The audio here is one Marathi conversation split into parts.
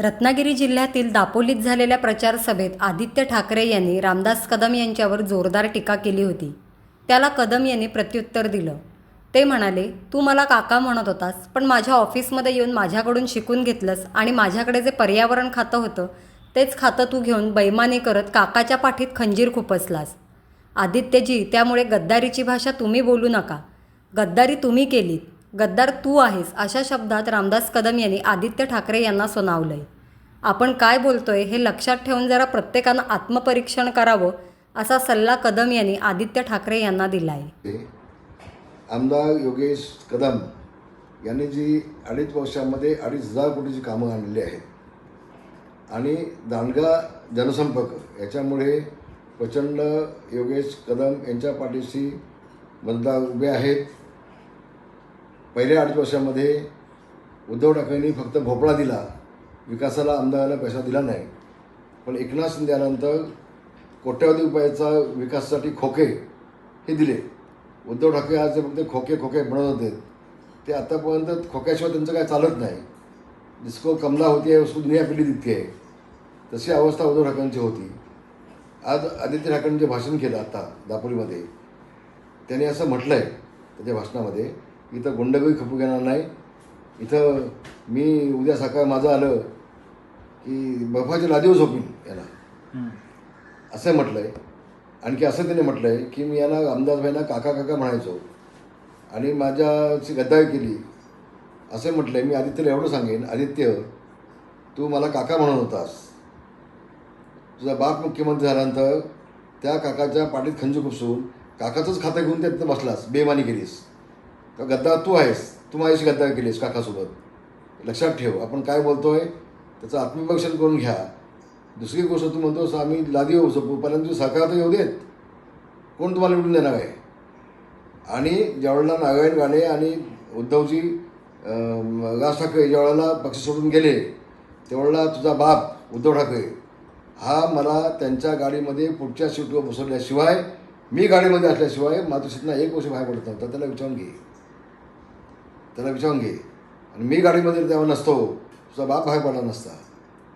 रत्नागिरी जिल्ह्यातील दापोलीत झालेल्या प्रचार सभेत आदित्य ठाकरे यांनी रामदास कदम यांच्यावर जोरदार टीका केली होती. त्याला कदम यांनी प्रत्युत्तर दिलं. ते म्हणाले तू मला काका म्हणत होतास पण माझ्या ऑफिसमध्ये येऊन माझ्याकडून शिकून घेतलंस आणि माझ्याकडे जे पर्यावरण खातं होतं तेच खातं तू घेऊन बैमानी करत काकाच्या पाठीत खंजीर खुपसलास. आदित्यजी त्यामुळे गद्दारीची भाषा तुम्ही बोलू नका. गद्दारी तुम्ही केलीत. गद्दार तू आहेस अशा शब्दात रामदास कदम यांनी आदित्य ठाकरे यांना सुनावलंय. आपण काय बोलतोय हे लक्षात ठेवून जरा प्रत्येकानं आत्मपरीक्षण करावं असा सल्ला कदम यांनी आदित्य ठाकरे यांना दिला आहे आमदार योगेश कदम यांनी जी अडीच वर्षामध्ये अडीच हजार कोटीची कामं आणलेली आहेत. आणि दांडगा जनसंपर्क याच्यामुळे प्रचंड योगेश कदम यांच्या पाठीशी मतदार उभे आहेत. पहिल्या आठ वर्षामध्ये उद्धव ठाकरेंनी फक्त भोपळा दिला. विकासाला आमदाराला पैसा दिला नाही. पण एकनाथ शिंदे आल्यानंतर कोट्यवधी रुपयाचा विकासासाठी खोके हे दिले. उद्धव ठाकरे आज जे फक्त खोके खोके बनवत होते. ते आतापर्यंत खोक्याशिवाय त्यांचं काय चालत नाही. जिसको कमला होती आहे उसको दुनिया पिढी तितकी आहे. तशी अवस्था उद्धव ठाकरेंची होती. आज आदित्य ठाकरेंनी जे भाषण केलं आता दापोलीमध्ये त्याने असं म्हटलं आहे त्याच्या भाषणामध्ये इथं गुंडगिरी खपू घेणार नाही. इथं मी उद्या सकाळ माझं आलं की बर्फाच्या लादीवर झोपीन याला. असं म्हटलं आहे आणखी असं त्याने म्हटलं आहे की मी यांना रामदासभाईंना काका काका म्हणायचो. आणि माझ्याची गद्दारी केली. असं म्हटलं आहे मी आदित्यला एवढं सांगेन आदित्य तू मला काका म्हणत होतास. तुझा बाप मुख्यमंत्री झाल्यानंतर त्या काकाच्या पाठीत खंजू खुपसून काकाचंच खातं घेऊन त्या तिथं बसलास. बेमानी केलीस. का गद्दार तू आहेस. तू माझ्याशी गद्दार केलीस काकासोबत. लक्षात ठेव आपण काय बोलतो आहे त्याचं आत्मविभक्षण करून घ्या. दुसरी गोष्ट तू म्हणतोस आम्ही लादी होऊ शकू परंतु सरकार तर येऊ देत. कोण तुम्हाला निवडून देणार आहे? आणि ज्यावेळेला नारायण राणे आणि उद्धवजी राज ठाकरे ज्यावेळेला पक्ष सोडून गेले त्यावेळेला तुझा बाप उद्धव ठाकरे हा मला त्यांच्या गाडीमध्ये पुढच्या सीटवर बसवल्याशिवाय मी गाडीमध्ये असल्याशिवाय मातोश्रीतना एक वर्ष बाहेर पडत नव्हता त्याला विचारून घे. त्याला विचारून घे. आणि मी गाडीमध्ये तेव्हा नसतो तुझा बाप बाहेर पडला नसता.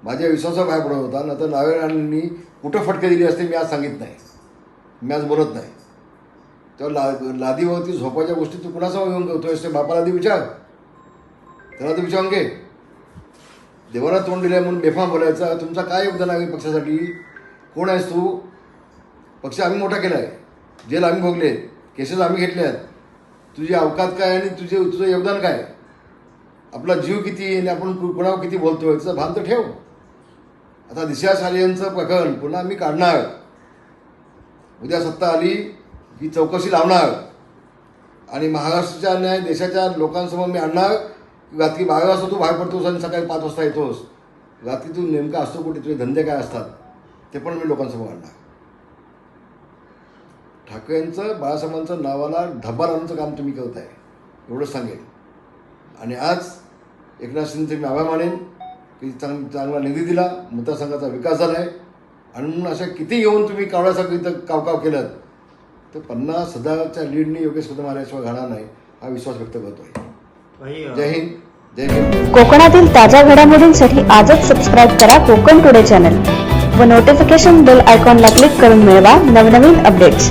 माझ्या विश्वासावर बाहेर पडत होता नंतर नारायणांनी कुठं फटके दिली असते मी आज सांगित नाही. मी आज बोलत नाही. तेव्हा ला लादीवरती झोपायच्या गोष्टी तू कुणासमोर येऊन करतोयस ते बापाला आधी विचार. त्याला तू विचारून घे. देवाला तोंड दिलं म्हणून बेफाम बोलायचा तुमचा काय योगदान आहे पक्षासाठी? कोण आहेस तू? पक्ष आम्ही मोठा केला आहे जेल आम्ही भोगले केसेस आम्ही घेतले आहेत तुझी अवकात काय आणि तुझे तुझं योगदान काय? आपला जीव किती आणि आपण कुणावर किती बोलतोय? याचं भान तर ठेव. आता दिशा सालियांचं प्रकरण पुन्हा आम्ही काढणार. उद्या सत्ता आली की चौकशी लावणार. आणि महाराष्ट्राच्या न्याय देशाच्या लोकांसमोर मी आणणार. की रात्री बारा वाजता तू बाहेर पडतोस आणि सकाळी पाच वाजता येतोस. रात्री तू नेमका असतो कुठे? तुझे धंदे काय असतात? ते पण मी लोकांसमोर आणणार. ठाकरेंचं बाळासाहेबांचं नावाला धब्बा लावण्याचं काम तुम्ही करत आहे. एवढंच सांगेन. आणि आज एकनाथ शिंदेचे मी आभार मानेन की चांग चांगला निधी दिला मतदारसंघाचा विकास झाला आहे. आणि म्हणून अशा किती येऊन तुम्ही कावड्यासारखं इथं कावकाव केलं तर पन्नास हजाराच्या लीडनी योगेश कदम आल्याशिवाय घडणार नाही हा विश्वास व्यक्त करतोय. भाई जय हिंद जय भीम कोकणातील ताज्या घडामोडींसाठी आजच सबस्क्राईब करा कोकण टुडे चॅनल व नोटिफिकेशन बेल आयकॉनला क्लिक करून मिळवा नवनवीन अपडेट्स